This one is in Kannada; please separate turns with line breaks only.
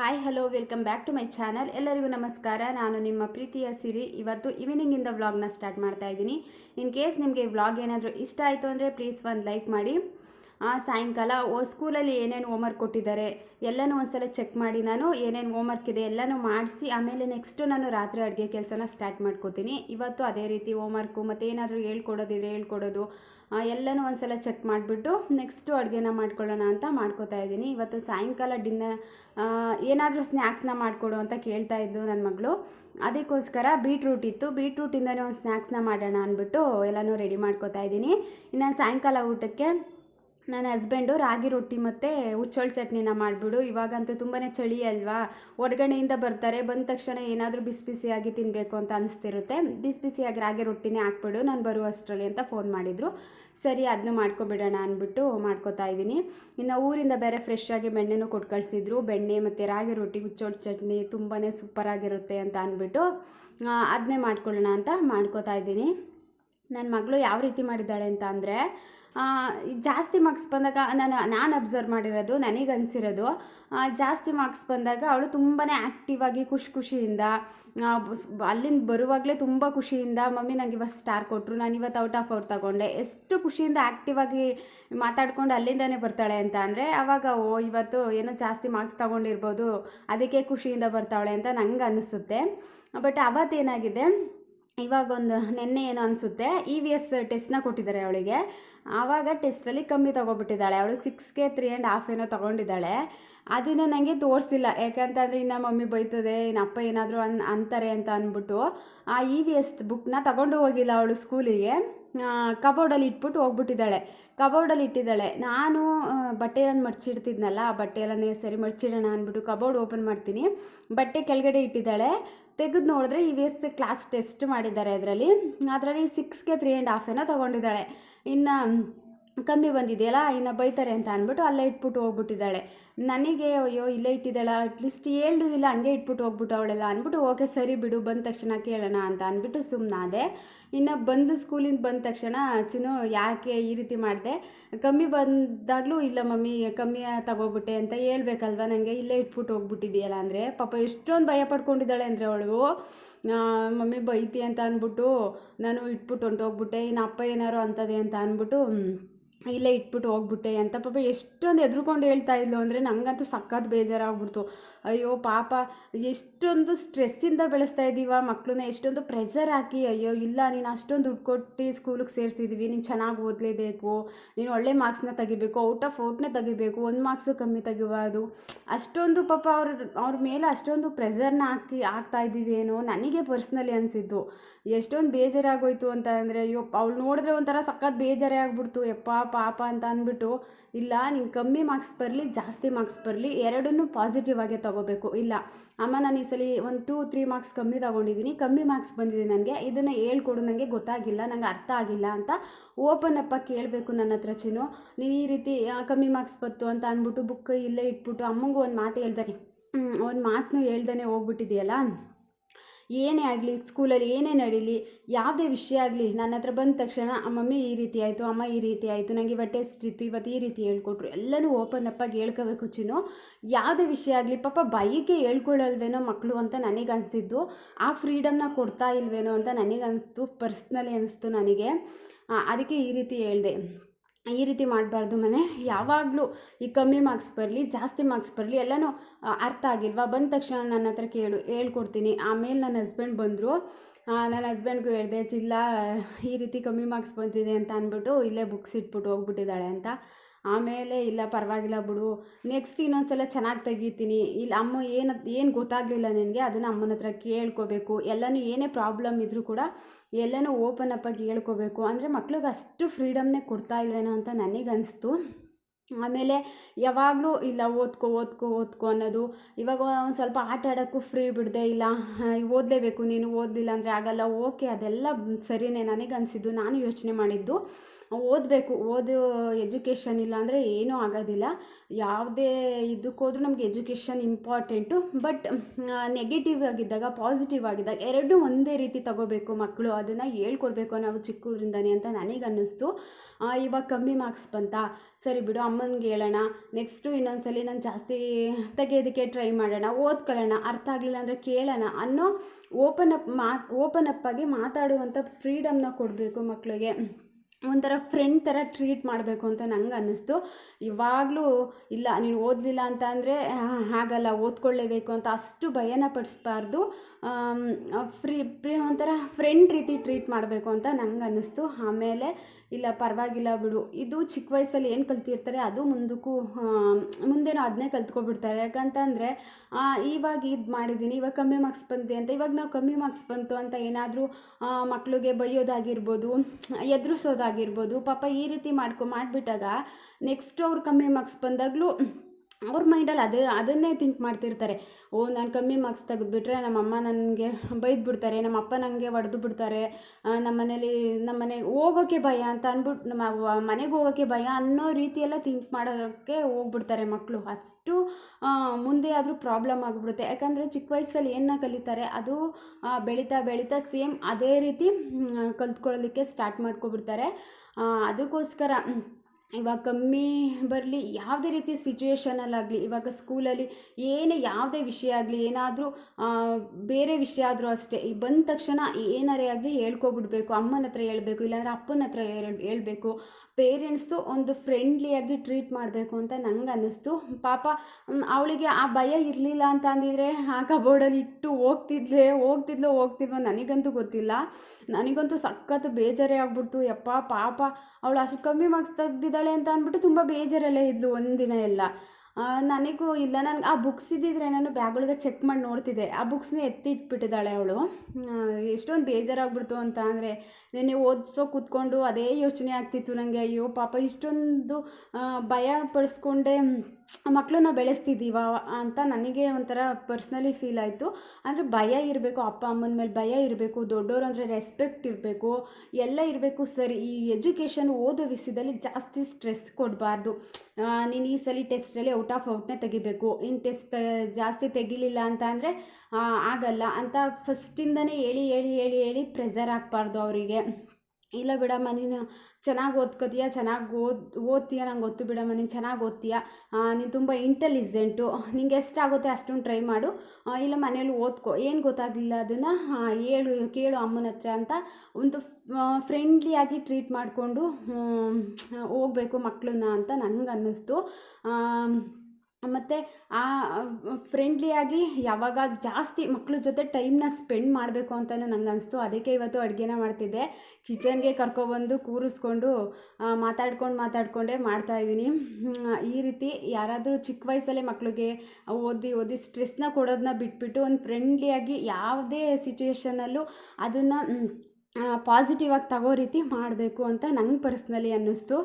Hi hello welcome back to my channel ಎಲ್ಲರಿಗೂ ನಮಸ್ಕಾರ. ನಾನು ನಿಮ್ಮ ಪ್ರೀತಿಯ ಸಿರಿ. ಇವತ್ತು ಈವ್ನಿಂಗಿಂದ ವ್ಲಾಗ್ನ ಸ್ಟಾರ್ಟ್ ಮಾಡ್ತಾ ಇದ್ದೀನಿ. ಇನ್ ಕೇಸ್ ನಿಮಗೆ ವ್ಲಾಗ್ ಏನಾದರೂ ಇಷ್ಟ ಆಯಿತು ಅಂದರೆ ಪ್ಲೀಸ್ ಒಂದು ಲೈಕ್ ಮಾಡಿ. ಸಾಯಂಕಾಲ ಓ ಸ್ಕೂಲಲ್ಲಿ ಏನೇನು ಹೋಮ್ವರ್ಕ್ ಕೊಟ್ಟಿದ್ದಾರೆ, ಎಲ್ಲನೂ ಒಂದ್ಸಲ ಚೆಕ್ ಮಾಡಿ ನಾನು ಏನೇನು ಹೋಮ್ವರ್ಕ್ ಇದೆ ಎಲ್ಲನೂ ಮಾಡಿಸಿ, ಆಮೇಲೆ ನೆಕ್ಸ್ಟು ನಾನು ರಾತ್ರಿ ಅಡುಗೆ ಕೆಲಸನ ಸ್ಟಾರ್ಟ್ ಮಾಡ್ಕೋತೀನಿ. ಇವತ್ತು ಅದೇ ರೀತಿ ಹೋಮ್ವರ್ಕು ಮತ್ತು ಏನಾದರೂ ಹೇಳ್ಕೊಡೋದಿದ್ರೆ ಹೇಳ್ಕೊಡೋದು ಎಲ್ಲನೂ ಎಲ್ಲನೂ ಒಂದ್ಸಲ ಚೆಕ್ ಮಾಡಿಬಿಟ್ಟು ನೆಕ್ಸ್ಟು ಅಡುಗೆನ ಮಾಡ್ಕೊಳ್ಳೋಣ ಅಂತ ಮಾಡ್ಕೋತಾ ಇದ್ದೀನಿ. ಇವತ್ತು ಸಾಯಂಕಾಲ ಡಿನ್ನ ಏನಾದರೂ ಸ್ನ್ಯಾಕ್ಸ್ನ ಮಾಡಿಕೊಡು ಅಂತ ಕೇಳ್ತಾ ಇದ್ಲು ನನ್ನ ಮಗಳು. ಅದಕ್ಕೋಸ್ಕರ ಬೀಟ್ರೂಟ್ ಇತ್ತು. ಬೀಟ್ರೂಟಿಂದನೇ ಒಂದು ಸ್ನ್ಯಾಕ್ಸ್ನ ಮಾಡೋಣ ಅಂದ್ಬಿಟ್ಟು ಎಲ್ಲನೂ ರೆಡಿ ಮಾಡ್ಕೋತಾ ಇದ್ದೀನಿ. ಇನ್ನು ಸಾಯಂಕಾಲ ಊಟಕ್ಕೆ ನನ್ನ ಹಸ್ಬೆಂಡು ರಾಗಿ ರೊಟ್ಟಿ ಮತ್ತು ಹುಚ್ಚೋಳು ಚಟ್ನಿನ ಮಾಡಿಬಿಡು. ಇವಾಗಂತೂ ತುಂಬಾ ಚಳಿ ಅಲ್ವಾ? ಹೊರಗಡೆಯಿಂದ ಬರ್ತಾರೆ, ಬಂದ ತಕ್ಷಣ ಏನಾದರೂ ಬಿಸಿ ಬಿಸಿಯಾಗಿ ತಿನ್ನಬೇಕು ಅಂತ ಅನಿಸ್ತಿರುತ್ತೆ. ಬಿಸಿ ಬಿಸಿಯಾಗಿ ರಾಗಿ ರೊಟ್ಟಿನೇ ಹಾಕ್ಬಿಡು. ನಾನು ಬರುವಷ್ಟರಲ್ಲಿ ಅಂತ ಫೋನ್ ಮಾಡಿದರು. ಸರಿ ಅದನ್ನು ಮಾಡ್ಕೊಬಿಡೋಣ ಅಂದ್ಬಿಟ್ಟು ಮಾಡ್ಕೋತಾ ಇದ್ದೀನಿ. ಇನ್ನು ಊರಿಂದ ಬೇರೆ ಫ್ರೆಶ್ ಆಗಿ ಬೆಣ್ಣೆನೂ ಕೊಟ್ಟು ಕಳಿಸಿದ್ರು ಬೆಣ್ಣೆ ಮತ್ತು ರಾಗಿ ರೊಟ್ಟಿ ಹುಚ್ಚೋಳು ಚಟ್ನಿ ತುಂಬಾ ಸೂಪರಾಗಿರುತ್ತೆ ಅಂತ ಅಂದ್ಬಿಟ್ಟು ಅದನ್ನೇ ಮಾಡ್ಕೊಳ್ಳೋಣ ಅಂತ ಮಾಡ್ಕೊತಾ ಇದ್ದೀನಿ. ನನ್ನ ಮಗಳು ಯಾವ ರೀತಿ ಮಾಡಿದ್ದಾಳೆ ಅಂತ ಅಂದರೆ ಜಾಸ್ತಿ ಮಾರ್ಕ್ಸ್ ಬಂದಾಗ, ನಾನು ನಾನು ಅಬ್ಸರ್ವ್ ಮಾಡಿರೋದು ನನಗೆ ಅನಿಸಿರೋದು ಜಾಸ್ತಿ ಮಾರ್ಕ್ಸ್ ಬಂದಾಗ ಅವಳು ತುಂಬಾ ಆ್ಯಕ್ಟಿವ್ ಆಗಿ ಖುಷಿ ಖುಷಿಯಿಂದ ಅಲ್ಲಿಂದ ಬರುವಾಗಲೇ ತುಂಬ ಖುಷಿಯಿಂದ, ಮಮ್ಮಿ ನನಗೆ ಇವತ್ತು ಸ್ಟಾರ್ ಕೊಟ್ಟರು ನಾನು ಇವತ್ತು ಔಟ್ ಆಫ್ ಔಟ್ ತಗೊಂಡೆ. ಎಷ್ಟು ಖುಷಿಯಿಂದ ಆ್ಯಕ್ಟಿವ್ ಆಗಿ ಮಾತಾಡ್ಕೊಂಡು ಅಲ್ಲಿಂದನೇ ಬರ್ತಾಳೆ ಅಂತ ಅಂದರೆ ಆವಾಗ ಓ, ಇವತ್ತು ಏನೋ ಜಾಸ್ತಿ ಮಾರ್ಕ್ಸ್ ತಗೊಂಡಿರ್ಬೋದು, ಅದಕ್ಕೆ ಖುಷಿಯಿಂದ ಬರ್ತಾಳೆ ಅಂತ ನಂಗೆ ಅನ್ನಿಸುತ್ತೆ ಬಟ್ ಅವತ್ತೇನಾಗಿದೆ ಇವಾಗ ಒಂದು ನಿನ್ನೆ ಏನೋ ಅನಿಸುತ್ತೆ ಇ ವಿ ಎಸ್ ಟೆಸ್ಟ್ನ ಕೊಟ್ಟಿದ್ದಾರೆ ಅವಳಿಗೆ. ಆವಾಗ ಟೆಸ್ಟಲ್ಲಿ ಕಮ್ಮಿ ತೊಗೊಬಿಟ್ಟಿದ್ದಾಳೆ. ಅವಳು ಸಿಕ್ಸ್ಗೆ ತ್ರೀ ಆ್ಯಂಡ್ ಹಾಫ್ ಏನೋ ತೊಗೊಂಡಿದ್ದಾಳೆ. ಅದನ್ನು ನನಗೆ ತೋರಿಸಿಲ್ಲ. ಯಾಕಂತಂದರೆ ಇನ್ನು ಮಮ್ಮಿ ಬೈತದೆ, ಇನ್ನು ಅಪ್ಪ ಏನಾದರೂ ಅನ್, ಅಂತಾರೆ ಅಂತ ಅಂದ್ಬಿಟ್ಟು ಆ ಇ ವಿ ಎಸ್ ಬುಕ್ನ ತಗೊಂಡು ಹೋಗಿಲ್ಲ ಅವಳು ಸ್ಕೂಲಿಗೆ ಕಬೋರ್ಡಲ್ಲಿ ಇಟ್ಬಿಟ್ಟು ಹೋಗ್ಬಿಟ್ಟಿದ್ದಾಳೆ. ಕಬೋರ್ಡಲ್ಲಿ ಇಟ್ಟಿದ್ದಾಳೆ. ನಾನು ಬಟ್ಟೆ ಬಟ್ಟೆಯನ್ನು ಮಡ್ಚಿಡ್ತಿದ್ನಲ್ಲ ಆ ಬಟ್ಟೆ ಎಲ್ಲನೇ ಸರಿ ಮಡ್ಚಿಡೋಣ ಅಂದ್ಬಿಟ್ಟು ಕಬೋರ್ಡ್ ಓಪನ್ ಮಾಡ್ತೀನಿ. ಬಟ್ಟೆ ಕೆಳಗಡೆ ಇಟ್ಟಿದ್ದಾಳೆ. ತೆಗೆದು ನೋಡಿದ್ರೆ E V S class test ಮಾಡಿದ್ದಾರೆ ಅದರಲ್ಲಿ. ಅದರಲ್ಲಿ ಸಿಕ್ಸ್ಗೆ ತ್ರೀ ಆ್ಯಂಡ್ ಹಾಫ್ ಏನೋ ತೊಗೊಂಡಿದ್ದಾಳೆ. ಇನ್ನು ಕಮ್ಮಿ ಬಂದಿದೆಯಲ್ಲ, ಇನ್ನು ಬೈತಾರೆ ಅಂತ ಅಂದ್ಬಿಟ್ಟು ಅಲ್ಲೇ ಇಟ್ಬಿಟ್ಟು ಹೋಗ್ಬಿಟ್ಟಿದ್ದಾಳೆ. ನನಗೆ ಅಯ್ಯೋ, ಇಲ್ಲೇ ಇಟ್ಟಿದ್ದಾಳೆ? ಅಟ್ಲೀಸ್ಟ್ ಹೇಳು, ಇಲ್ಲ ಹಂಗೆ ಇಟ್ಬಿಟ್ಟು ಹೋಗ್ಬಿಟ್ಟು ಅವಳೆಲ್ಲ ಅಂದ್ಬಿಟ್ಟು, ಓಕೆ, ಸರಿ ಬಿಡು, ಬಂದ ತಕ್ಷಣ ಕೇಳೋಣ ಅಂತ ಅಂದ್ಬಿಟ್ಟು ಸುಮ್ಮನಾದೆ ಇನ್ನು ಬಂದು ಸ್ಕೂಲಿಂದ ಬಂದ ತಕ್ಷಣ ಚಿನ್ನು ಯಾಕೆ ಈ ರೀತಿ ಮಾಡಿದೆ? ಕಮ್ಮಿ ಬಂದಾಗಲೂ, ಇಲ್ಲ ಮಮ್ಮಿ, ಕಮ್ಮಿ ತಗೋಬಿಟ್ಟೆ ಅಂತ ಹೇಳ್ಬೇಕಲ್ವ? ನನಗೆ ಇಲ್ಲೇ ಇಟ್ಬಿಟ್ಟು ಹೋಗ್ಬಿಟ್ಟಿದೆಯಲ್ಲ ಅಂದರೆ? ಪಾಪ ಎಷ್ಟೊಂದು ಭಯ ಪಡ್ಕೊಂಡಿದ್ದಾಳೆ ಅಂದರೆ ಅವಳು. ಮಮ್ಮಿ ಬೈತಿ ಅಂತ ಅಂದ್ಬಿಟ್ಟು, ನಾನು ಇಟ್ಬಿಟ್ಟು ಹೊಂಟೋಗ್ಬಿಟ್ಟೆ. ಇನ್ನು ಅಪ್ಪ ಏನಾರು ಅಂತದೆ ಅಂತ ಅಂದ್ಬಿಟ್ಟು ಇಲ್ಲೇ ಇಟ್ಬಿಟ್ಟು ಹೋಗ್ಬಿಟ್ಟೆ ಅಂತ ಪಾಪ ಎಷ್ಟೊಂದು ಎದ್ರುಕೊಂಡು ಹೇಳ್ತಾ ಇದ್ಲು ಅಂದರೆ ನನಗಂತೂ ಸಖತ್ ಬೇಜಾರಾಗ್ಬಿಡ್ತು. ಅಯ್ಯೋ ಪಾಪ, ಎಷ್ಟೊಂದು ಸ್ಟ್ರೆಸ್ಸಿಂದ ಬೆಳೆಸ್ತಾ ಇದ್ದೀವ ಮಕ್ಕಳನ್ನ ಎಷ್ಟೊಂದು ಪ್ರೆಷರ್ ಹಾಕಿ, ಅಯ್ಯೋ ಇಲ್ಲ, ನೀನು ಅಷ್ಟೊಂದು ದುಡ್ಡು ಕೊಟ್ಟು ಸ್ಕೂಲಿಗೆ ಸೇರಿಸಿದ್ವಿ, ನೀನು ಚೆನ್ನಾಗಿ ಓದಲೇಬೇಕು, ನೀನು ಒಳ್ಳೆ ಮಾರ್ಕ್ಸ್ನ ತೆಗಿಬೇಕು ಔಟ್ ಆಫ್ ಔಟ್ನೇ ತೆಗಿಬೇಕು, ಒಂದು ಮಾರ್ಕ್ಸ್ ಕಮ್ಮಿ ತೆಗಿಬಾರ್ದು ಅಷ್ಟೊಂದು ಪಾಪ ಅವ್ರ ಅವ್ರ ಮೇಲೆ ಅಷ್ಟೊಂದು ಪ್ರೆಷರ್ನ ಹಾಕಿ, ಹಾಕ್ತಾ ಇದ್ದೀವಿ ಏನೋ ನನಗೆ ಪರ್ಸ್ನಲಿ ಅನಿಸಿದ್ದು. ಎಷ್ಟೊಂದು ಬೇಜಾರಾಗೋಯ್ತು ಅಂತ ಅಂದರೆ, ಅಯ್ಯೋ, ಅವ್ಳು ನೋಡಿದ್ರೆ ಒಂಥರ ಸಖತ್ ಬೇಜಾರೇ ಆಗ್ಬಿಡ್ತು. ಯಪ್ಪ ಪಾಪ ಅಂತ ಅಂದ್ಬಿಟ್ಟು, ಇಲ್ಲ ನಿಂಗೆ ಕಮ್ಮಿ ಮಾರ್ಕ್ಸ್ ಬರಲಿ, ಜಾಸ್ತಿ ಮಾರ್ಕ್ಸ್ ಬರಲಿ, ಎರಡನ್ನೂ ಪಾಸಿಟಿವ್ ಆಗೇ ತಗೋಬೇಕು. ಇಲ್ಲ, ಅಮ್ಮ, ನಾನು ಈ ಸಲ ಒಂದು ಟೂ ತ್ರೀ ಮಾರ್ಕ್ಸ್ ಕಮ್ಮಿ ತಗೊಂಡಿದ್ದೀನಿ ಕಮ್ಮಿ ಮಾರ್ಕ್ಸ್ ಬಂದಿದೆ ನನಗೆ, ಇದನ್ನು ಹೇಳ್ಕೊಡು ನನಗೆ ಗೊತ್ತಾಗಿಲ್ಲ, ನಂಗೆ ಅರ್ಥ ಆಗಿಲ್ಲ ಅಂತ ಓಪನ್ ಅಪ್ಪ ಕೇಳಬೇಕು ನನ್ನ ಹತ್ರ ಚಿನ್ನು. ನೀನು ಈ ರೀತಿ ಕಮ್ಮಿ ಮಾರ್ಕ್ಸ್ ಬಂತು ಅಂತ ಅಂದ್ಬಿಟ್ಟು ಬುಕ್ ಇಲ್ಲೇ ಇಟ್ಬಿಟ್ಟು ಅಮ್ಮಂಗೂ ಒಂದು ಮಾತು ಹೇಳ್ದಾನೆ ಒಂದು ಮಾತನ್ನು ಹೇಳ್ದೇ ಹೋಗ್ಬಿಟ್ಟಿದೆಯಲ್ಲ? ಏನೇ ಆಗಲಿ ಸ್ಕೂಲಲ್ಲಿ ಏನೇ ನಡೀಲಿ ಯಾವುದೇ ವಿಷಯ ಆಗಲಿ ನನ್ನ ಹತ್ರ ಬಂದ ತಕ್ಷಣ "ಆ, ಮಮ್ಮಿ ಈ ರೀತಿ ಆಯಿತು ಅಮ್ಮ ಈ ರೀತಿ ಆಯಿತು ನನಗೆ ಇವತ್ತು ಟೆಸ್ಟ್ ಇತ್ತು ಇವತ್ತು ಈ ರೀತಿ ಹೇಳ್ಕೊಟ್ರು. ಎಲ್ಲನೂ ಓಪನ್ ಅಪ್ಪಾಗಿ ಹೇಳ್ಕೋಬೇಕು ಚಿನ್ನು ಯಾವುದೇ ವಿಷಯ ಆಗಲಿ ಪಾಪ ಬೈಗೆ ಹೇಳ್ಕೊಳ್ಳಲ್ವೇನೋ ಮಕ್ಕಳು ಅಂತ ನನಗೆ ಅನಿಸಿದ್ದು. ಆ ಫ್ರೀಡಮ್ನ ಕೊಡ್ತಾ ಇಲ್ವೇನೋ ಅಂತ ನನಗೆ ಅನಿಸ್ತು ಪರ್ಸ್ನಲಿ ಅನಿಸ್ತು ನನಗೆ. ಅದಕ್ಕೆ ಈ ರೀತಿ ಹೇಳಿದೆ. ಈ ರೀತಿ ಮಾಡಬಾರ್ದು ಮನೆ. ಯಾವಾಗಲೂ ಈ ಕಮ್ಮಿ ಮಾರ್ಕ್ಸ್ ಬರಲಿ, ಜಾಸ್ತಿ ಮಾರ್ಕ್ಸ್ ಬರಲಿ, ಎಲ್ಲನೂ ಅರ್ಥ ಆಗಿಲ್ವಾ? ಬಂದ ತಕ್ಷಣ ನನ್ನ ಹತ್ರ ಕೇಳು, ಹೇಳ್ಕೊಡ್ತೀನಿ. ಆಮೇಲೆ ನನ್ನ ಹಸ್ಬೆಂಡ್ ಬಂದರು. ನನ್ನ ಹಸ್ಬೆಂಡ್ಗೂ ಹೇಳಿದೆ, ಚಿಲ್ಲ, ಈ ರೀತಿ ಕಮ್ಮಿ ಮಾರ್ಕ್ಸ್ ಬಂದಿದೆ ಅಂತ ಅಂದ್ಬಿಟ್ಟು ಇಲ್ಲೇ ಬುಕ್ಸ್ ಇಟ್ಬಿಟ್ಟು ಹೋಗ್ಬಿಟ್ಟಿದ್ದಾಳೆ ಅಂತ. ಆಮೇಲೆ ಇಲ್ಲ ಪರವಾಗಿಲ್ಲ ಬಿಡು ನೆಕ್ಸ್ಟ್ ಇನ್ನೊಂದ್ಸಲ ಚೆನ್ನಾಗಿ ತೆಗಿತೀನಿ. ಇಲ್ಲ ಅಮ್ಮ ಏನು ಏನು ಗೊತ್ತಾಗಲಿಲ್ಲ ನಿನಗೆ, ಅದನ್ನು ಅಮ್ಮನ ಹತ್ರ ಕೇಳ್ಕೋಬೇಕು. ಎಲ್ಲನೂ ಏನೇ ಪ್ರಾಬ್ಲಮ್ ಇದ್ದರೂ ಕೂಡ ಎಲ್ಲನೂ ಓಪನ್ ಅಪ್ಪಾಗಿ ಹೇಳ್ಕೋಬೇಕು. ಅಂದರೆ ಮಕ್ಳಿಗೆ ಅಷ್ಟು ಫ್ರೀಡಮ್ನೇ ಕೊಡ್ತಾ ಇಲ್ವೇನೋ ಅಂತ ನನಗನ್ನಿಸ್ತು ಆಮೇಲೆ ಯಾವಾಗಲೂ ಇಲ್ಲ ಓದ್ಕೊ ಓದ್ಕೊ ಓದ್ಕೊ ಅನ್ನೋದು. ಇವಾಗ ಒಂದು ಸ್ವಲ್ಪ ಆಟ ಆಡೋಕ್ಕೂ ಫ್ರೀ ಬಿಡದೆ, ಇಲ್ಲ ಓದಲೇಬೇಕು. ನೀನು ಓದಲಿಲ್ಲ ಅಂದರೆ ಆಗಲ್ಲ. ಓಕೆ ಅದೆಲ್ಲ ಸರಿಯೇ ನನಗೆ ಅನಿಸಿದ್ದು. ನಾನು ಯೋಚನೆ ಮಾಡಿದ್ದು, ಓದಬೇಕು. ಓದು ಎಜುಕೇಷನ್ ಇಲ್ಲ ಅಂದರೆ ಏನೂ ಆಗೋದಿಲ್ಲ. ಯಾವುದೇ ಇದಕ್ಕೋದ್ರೂ ನಮಗೆ ಎಜುಕೇಷನ್ ಇಂಪಾರ್ಟೆಂಟು ಬಟ್ ನೆಗೆಟಿವ್ ಆಗಿದ್ದಾಗ ಪಾಸಿಟಿವ್ ಆಗಿದ್ದಾಗ, ಎರಡೂ ಒಂದೇ ರೀತಿ ತಗೋಬೇಕು ಮಕ್ಕಳು. ಅದನ್ನು ಹೇಳ್ಕೊಡ್ಬೇಕು ನಾವು ಚಿಕ್ಕದ್ರಿಂದನೇ ಅಂತ ನನಗೆ ಅನ್ನಿಸ್ತು ಇವಾಗ ಕಮ್ಮಿ ಮಾರ್ಕ್ಸ್ ಬಂತಾ? ಸರಿ ಬಿಡು, ಅಮ್ಮ ಅಮ್ಮನಿಗೆ ಹೇಳೋಣ ನೆಕ್ಸ್ಟು ಇನ್ನೊಂದ್ಸಲಿ ನಾನು ಜಾಸ್ತಿ ತೆಗೆಯೋದಕ್ಕೆ ಟ್ರೈ ಮಾಡೋಣ, ಓದ್ಕೊಳ್ಳೋಣ, ಅರ್ಥ ಆಗಲಿಲ್ಲ ಅಂದರೆ ಕೇಳೋಣ ಅನ್ನೋ ಓಪನ್ ಅಪ್ ಮಾತು ಓಪನ್ ಅಪ್ ಆಗಿ ಮಾತಾಡುವಂಥ ಫ್ರೀಡಮ್ನ ಕೊಡಬೇಕು ಮಕ್ಕಳಿಗೆ ಒಂಥರ ಫ್ರೆಂಡ್ ಥರ ಟ್ರೀಟ್ ಮಾಡಬೇಕು ಅಂತ ನಂಗೆ ಅನ್ನಿಸ್ತು. ಇವಾಗಲೂ ಇಲ್ಲ, ನೀನು ಓದಲಿಲ್ಲ ಅಂತ ಅಂದರೆ ಹಾಗಲ್ಲ, ಓದ್ಕೊಳ್ಳೇಬೇಕು ಅಂತ ಅಷ್ಟು ಭಯನ ಪಡಿಸ್ಬಾರ್ದು. ಫ್ರೀ ಫ್ರೀ ಒಂಥರ ಫ್ರೆಂಡ್ ರೀತಿ ಟ್ರೀಟ್ ಮಾಡಬೇಕು ಅಂತ ನಂಗೆ ಅನ್ನಿಸ್ತು. ಆಮೇಲೆ, ಇಲ್ಲ, ಪರವಾಗಿಲ್ಲ ಬಿಡು. ಇದು ಚಿಕ್ಕ ವಯಸ್ಸಲ್ಲಿ ಏನು ಕಲ್ತಿರ್ತಾರೆ, ಅದು ಮುಂದಕ್ಕೂ ಮುಂದೇನೋ ಅದನ್ನೇ ಕಲ್ತ್ಕೊಬಿಡ್ತಾರೆ. ಯಾಕಂತಂದರೆ ಇವಾಗ ಇದು ಮಾಡಿದ್ದೀನಿ ಇವಾಗ ಕಮ್ಮಿ ಮಾರ್ಕ್ಸ್ ಬಂದಿದೆ ಅಂತ, ಇವಾಗ ನಾವು ಕಮ್ಮಿ ಮಾರ್ಕ್ಸ್ ಬಂತು ಅಂತ ಏನಾದರೂ ಮಕ್ಳಿಗೆ ಬೈಯೋದಾಗಿರ್ಬೋದು, ಎದುರಿಸೋದಾಗಿರ್ಬೋದು ಪಾಪ ಈ ರೀತಿ ಮಾಡ್ಕೊ ಮಾಡಿಬಿಟ್ಟಾಗ ನೆಕ್ಸ್ಟ್ ಅವ್ರು ಕಮ್ಮಿ ಮಾರ್ಕ್ಸ್ ಬಂದಾಗಲೂ ಅವ್ರ ಮೈಂಡಲ್ಲಿ ಅದೇ, ಅದನ್ನೇ ಥಿಂಕ್ ಮಾಡ್ತಿರ್ತಾರೆ. ಓ, ನಾನು ಕಮ್ಮಿ ಮಾರ್ಕ್ಸ್ ತೆಗೆದುಬಿಟ್ರೆ ನಮ್ಮಮ್ಮ ನನಗೆ ಬೈದು ಬಿಡ್ತಾರೆ, ನಮ್ಮ ಅಪ್ಪ ನನಗೆ ಹೊಡೆದು ಬಿಡ್ತಾರೆ ನಮ್ಮ ಮನೇಲಿ, ನಮ್ಮ ಮನೆಗೆ ಹೋಗೋಕ್ಕೆ ಭಯ ಅಂತ ಅಂದ್ಬಿಟ್ಟು ನಮ್ಮ ಮನೆಗೆ ಹೋಗೋಕ್ಕೆ ಭಯ ಅನ್ನೋ ರೀತಿಯೆಲ್ಲ ಥಿಂಕ್ ಮಾಡೋಕ್ಕೆ ಹೋಗ್ಬಿಡ್ತಾರೆ ಮಕ್ಕಳು ಅಷ್ಟು ಮುಂದೆ ಆದರೂ ಪ್ರಾಬ್ಲಮ್ ಆಗಿಬಿಡುತ್ತೆ. ಯಾಕಂದರೆ ಚಿಕ್ಕ ವಯಸ್ಸಲ್ಲಿ ಏನನ್ನ ಕಲಿತಾರೆ, ಅದು ಬೆಳೀತಾ ಬೆಳೀತಾ ಸೇಮ್ ಅದೇ ರೀತಿ ಕಲ್ತ್ಕೊಳ್ಳಲಿಕ್ಕೆ ಸ್ಟಾರ್ಟ್ ಮಾಡ್ಕೊಬಿಡ್ತಾರೆ. ಅದಕ್ಕೋಸ್ಕರ ಇವಾಗ ಕಮ್ಮಿ ಬರಲಿ, ಯಾವುದೇ ರೀತಿ ಸಿಚುವೇಷನಲ್ಲಾಗಲಿ ಇವಾಗ ಸ್ಕೂಲಲ್ಲಿ ಏನೇ ಯಾವುದೇ ವಿಷಯ ಆಗಲಿ, ಏನಾದರೂ ಬೇರೆ ವಿಷಯ ಆದರೂ ಅಷ್ಟೇ, ಈ ಬಂದ ತಕ್ಷಣ ಏನಾರೇ ಆಗಲಿ ಹೇಳ್ಕೊಬಿಡ್ಬೇಕು, ಅಮ್ಮನ ಹತ್ರ ಹೇಳ್ಬೇಕು, ಇಲ್ಲಾಂದರೆ ಅಪ್ಪನ ಹತ್ರ ಹೇಳ್ಬೇಕು ಪೇರೆಂಟ್ಸ್ದು ಒಂದು ಫ್ರೆಂಡ್ಲಿಯಾಗಿ ಟ್ರೀಟ್ ಮಾಡಬೇಕು ಅಂತ ನಂಗೆ ಅನ್ನಿಸ್ತು. ಪಾಪ ಅವಳಿಗೆ ಆ ಭಯ ಇರಲಿಲ್ಲ ಅಂತ ಅಂದಿದ್ರೆ ಆ ಕಬೋರ್ಡಲ್ಲಿ ಇಟ್ಟು ಹೋಗ್ತಿದ್ಲೆ, ಹೋಗ್ತಿದ್ಲೋ ಹೋಗ್ತಿಲ್ವೋ ನನಗಂತೂ ಗೊತ್ತಿಲ್ಲ. ನನಗಂತೂ ಸಖತ್ತು ಬೇಜಾರೇ ಆಗ್ಬಿಡ್ತು. ಯಪ್ಪ, ಪಾಪ, ಅವಳು ಅಷ್ಟು ಕಮ್ಮಿ ಮಾರ್ಕ್ಸ್ ತೆಗ್ದಿದ್ದಾಳೆ ಅಂತ ಅಂದ್ಬಿಟ್ಟು ತುಂಬ ಬೇಜಾರಲ್ಲೇ ಇದ್ಲು ಒಂದಿನ ಎಲ್ಲ. ನನಗೂ ಇಲ್ಲ. ನನಗೆ ಆ ಬುಕ್ಸ್ ಇದ್ದಿದ್ರೆ ನಾನು ಬ್ಯಾಗ್ಗಳಿಗೆ ಚೆಕ್ ಮಾಡಿ ನೋಡ್ತಿದ್ದೆ. ಆ ಬುಕ್ಸ್ನ ಎತ್ತಿ ಇಟ್ಬಿಟ್ಟಿದ್ದಾಳೆ ಅವಳು. ಎಷ್ಟೊಂದು ಬೇಜಾರಾಗ್ಬಿಡ್ತು ಅಂತ ಅಂದರೆ, ನೆನ್ನೆ ಓದಿಸೋ ಕೂತ್ಕೊಂಡು ಅದೇ ಯೋಚನೆ ಆಗ್ತಿತ್ತು ನನಗೆ ಅಯ್ಯೋ ಪಾಪ, ಇಷ್ಟೊಂದು ಭಯ ಪಡಿಸ್ಕೊಂಡೆ ಮಕ್ಕಳನ್ನ ಬೆಳೆಸ್ತಿದ್ದೀವ ಅಂತ ನನಗೆ ಒಂಥರ ಪರ್ಸ್ನಲಿ ಫೀಲ್ ಆಯಿತು. ಅಂದರೆ ಭಯ ಇರಬೇಕು, ಅಪ್ಪ ಅಮ್ಮನ ಮೇಲೆ ಭಯ ಇರಬೇಕು, ದೊಡ್ಡವರು ಅಂದರೆ ರೆಸ್ಪೆಕ್ಟ್ ಇರಬೇಕು, ಎಲ್ಲ ಇರಬೇಕು ಸರಿ. ಈ ಎಜುಕೇಷನ್ ಓದೋ ವಿಷಯದಲ್ಲಿ ಜಾಸ್ತಿ ಸ್ಟ್ರೆಸ್ ಕೊಡಬಾರ್ದು. ನೀನು ಈ ಸಲ ಟೆಸ್ಟಲ್ಲಿ ಔಟ್ ಆಫ್ ಔಟ್ನೇ ತೆಗಿಬೇಕು. ಇನ್ನು ಟೆಸ್ಟ್ ಜಾಸ್ತಿ ತೆಗಿಲಿಲ್ಲ ಅಂತ ಅಂದರೆ ಆಗಲ್ಲ. ಅಂತ ಫಸ್ಟಿಂದನೇ ಹೇಳಿ ಹೇಳಿ ಹೇಳಿ ಹೇಳಿ ಪ್ರೆಸರ್ ಹಾಕ್ಬಾರ್ದು ಅವರಿಗೆ. ಇಲ್ಲ ಬಿಡಮ್ಮ, ನೀನು ಚೆನ್ನಾಗಿ ಓದ್ಕೋತೀಯ, ಚೆನ್ನಾಗಿ ಓದ್, ಓದ್ತೀಯ, ನಂಗೆ ಗೊತ್ತು ಬಿಡಮ್ಮ, ನೀನು ಚೆನ್ನಾಗಿ ಓದ್ತೀಯ. ನೀನು ತುಂಬ ಇಂಟೆಲಿಜೆಂಟು ನಿಂಗೆ ಎಷ್ಟಾಗುತ್ತೆ ಅಷ್ಟೊಂದು ಟ್ರೈ ಮಾಡು. ಇಲ್ಲ ಮನೇಲಿ ಓದ್ಕೋ. ಏನು ಗೊತ್ತಾಗಲಿಲ್ಲ ಅದನ್ನು? ಹೇಳು, ಕೇಳು ಅಮ್ಮನ ಹತ್ರ ಅಂತ ಒಂದು ಫ್ರೆಂಡ್ಲಿಯಾಗಿ ಟ್ರೀಟ್ ಮಾಡಿಕೊಂಡು ಹೋಗ್ಬೇಕು ಮಕ್ಕಳನ್ನ ಅಂತ ನನಗೆ ಅನ್ನಿಸ್ತು. ಮತ್ತು ಆ ಫ್ರೆಂಡ್ಲಿಯಾಗಿ ಯಾವಾಗ ಜಾಸ್ತಿ ಮಕ್ಳ ಜೊತೆ ಟೈಮ್ನ ಸ್ಪೆಂಡ್ ಮಾಡಬೇಕು ಅಂತಲೂ ನಂಗೆ ಅನಿಸ್ತು. ಅದಕ್ಕೆ ಇವತ್ತು ಅಡುಗೆನ ಮಾಡ್ತಿದ್ದೆ. ಕಿಚನ್ಗೆ ಕರ್ಕೊಬಂದು ಕೂರಿಸ್ಕೊಂಡು ಮಾತಾಡ್ಕೊಂಡು ಮಾತಾಡ್ಕೊಂಡೆ ಮಾಡ್ತಾಯಿದ್ದೀನಿ ಈ ರೀತಿ ಯಾರಾದರೂ ಚಿಕ್ಕ ವಯಸ್ಸಲ್ಲೇ ಮಕ್ಕಳಿಗೆ ಓದಿ ಓದಿ ಸ್ಟ್ರೆಸ್ನ ಕೊಡೋದನ್ನ ಬಿಟ್ಬಿಟ್ಟು ಒಂದು ಫ್ರೆಂಡ್ಲಿಯಾಗಿ ಯಾವುದೇ ಸಿಚುವೇಶನಲ್ಲೂ ಅದನ್ನು ಪಾಸಿಟಿವ್ ಆಗಿ ತಗೋ ರೀತಿ ಮಾಡಬೇಕು ಅಂತ ನಂಗೆ ಪರ್ಸ್ನಲಿ ಅನ್ನಿಸ್ತು.